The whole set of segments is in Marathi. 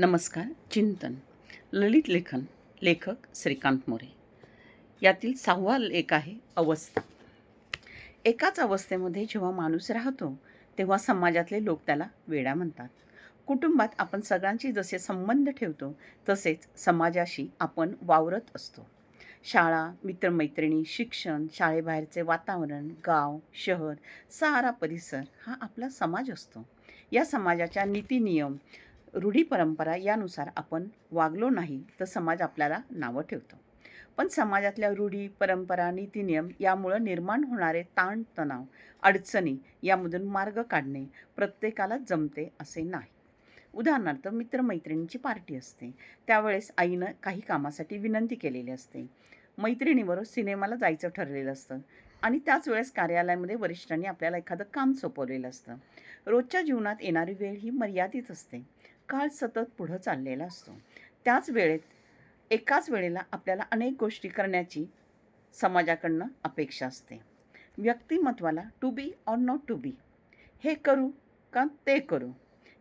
नमस्कार चिंतन. ललित लेखन लेखक श्रीकांत मोरे. यातील सहावा लेख आहे अवस्था. एकाच अवस्थेमध्ये जेव्हा माणूस राहतो तेव्हा समाजातले लोक त्याला वेडा म्हणतात. कुटुंबात आपण सगळ्यांशी जसे संबंध ठेवतो तसेच समाजाशी आपण वावरत असतो. शाळा मित्रमैत्रिणी शिक्षण शाळेबाहेरचे वातावरण गाव शहर सारा परिसर हा आपला समाज असतो. या समाजाच्या नीती नियम रूढी परंपरा यानुसार आपण वागलो नाही तर समाज आपल्याला नावं ठेवतो. पण समाजातल्या रूढी परंपरा नीतीनियम यामुळं निर्माण होणारे ताणतणाव अडचणी यामधून मार्ग काढणे प्रत्येकाला जमते असे नाही. उदाहरणार्थ मित्रमैत्रिणींची पार्टी असते. त्यावेळेस आईनं काही कामासाठी विनंती केलेली असते. मैत्रिणीबरोबर सिनेमाला जायचं ठरलेलं असतं आणि त्याच वेळेस कार्यालयामध्ये वरिष्ठांनी आपल्याला एखादं काम सोपवलेलं असतं. रोजच्या जीवनात येणारी वेळ ही मर्यादित असते. काळ सतत पुढं चाललेला असतो. त्याच वेळेत एकाच वेळेला आपल्याला अनेक गोष्टी करण्याची समाजाकडनं अपेक्षा असते. व्यक्तिमत्वाला to be or not to be हे करू का ते करू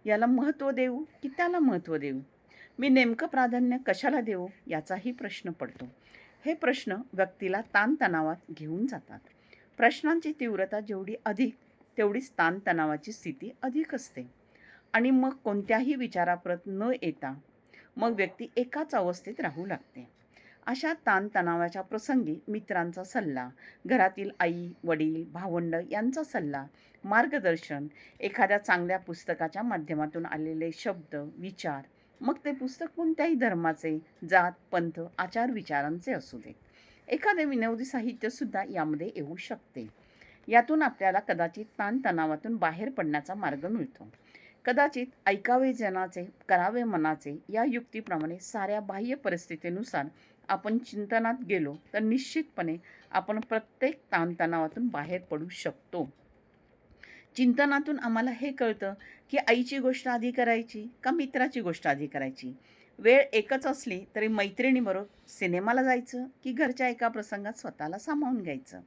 याला महत्त्व देऊ की त्याला महत्त्व देऊ? मी नेमकं प्राधान्य कशाला देऊ याचाही प्रश्न पडतो. हे प्रश्न व्यक्तीला ताणतणावात घेऊन जातात. प्रश्नांची तीव्रता जेवढी अधिक तेवढीच ताणतणावाची स्थिती अधिक असते. आणि मग कोणत्याही विचाराप्रत न येता मग व्यक्ती एकाच अवस्थेत राहू लागते. अशा ताणतणावाच्या प्रसंगी मित्रांचा सल्ला घरातील आई वडील भावंड यांचा सल्ला मार्गदर्शन एखाद्या चांगल्या पुस्तकाच्या माध्यमातून आलेले शब्द विचार मग ते पुस्तक कोणत्याही धर्माचे जात पंथ आचार विचारांचे असू दे. एखादे विनोदी साहित्यसुद्धा यामध्ये येऊ शकते. यातून आपल्याला कदाचित ताणतणावातून बाहेर पडण्याचा मार्ग मिळतो. कदाचित ऐकावे जनाचे करावे मनाचे या युक्तीप्रमाणे साऱ्या बाह्य परिस्थितीनुसार आपण चिंतनात गेलो तर निश्चितपणे आपण प्रत्येक ताणतणावातून बाहेर पडू शकतो. चिंतनातून आम्हाला हे कळतं की आईची गोष्ट आधी करायची का मित्राची गोष्ट आधी करायची? वेळ एकच असली तरी मैत्रिणीबरोबर सिनेमाला जायचं की घरच्या एका प्रसंगात स्वतःला सामावून घ्यायचं?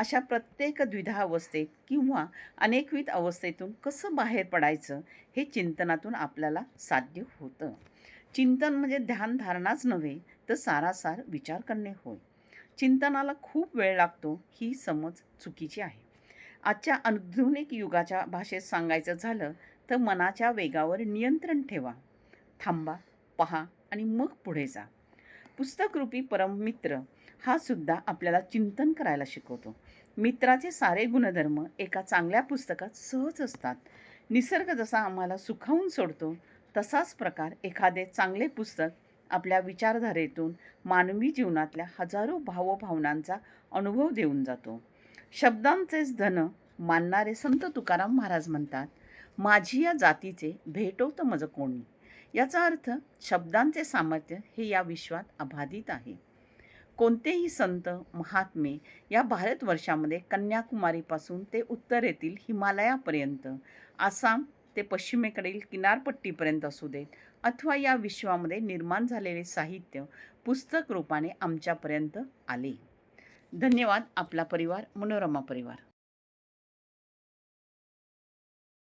अशा प्रत्येक द्विधा अवस्थेत किंवा अनेकविध अवस्थेतून कसं बाहेर पडायचं हे चिंतनातून आपल्याला साध्य होतं. चिंतन म्हणजे ध्यानधारणाच नव्हे तर सारासार विचार करणे होय. चिंतनाला खूप वेळ लागतो ही समज चुकीची आहे. आजच्या आधुनिक युगाच्या भाषेत सांगायचं झालं तर मनाच्या वेगावर नियंत्रण ठेवा. थांबा पहा आणि मग पुढे जा. पुस्तकरूपी परममित्र हा सुद्धा आपल्याला चिंतन करायला शिकवतो. मित्राचे सारे गुणधर्म एका चांगल्या पुस्तकात सहज असतात. निसर्ग जसा आम्हाला सुखावून सोडतो तसाच प्रकार एखादे चांगले पुस्तक आपल्या विचारधारेतून मानवी जीवनातल्या हजारो भावभावनांचा अनुभव देऊन जातो. शब्दांचेच धन मानणारे संत तुकाराम महाराज म्हणतात माझी या जातीचे भेटवतं मज कोणी. याचा अर्थ शब्दांचे सामर्थ्य हे या विश्वात अबाधित आहे. कोणतेही संत महात्मे या भारतवर्षामध्ये कन्याकुमारीपासून ते उत्तरेतील हिमालयापर्यंत आसाम ते पश्चिमेकडील किनारपट्टीपर्यंत असू देत अथवा या विश्वामध्ये निर्माण झालेले साहित्य पुस्तक रूपाने आमच्यापर्यंत आले. धन्यवाद आपला परिवार मनोरमा परिवार.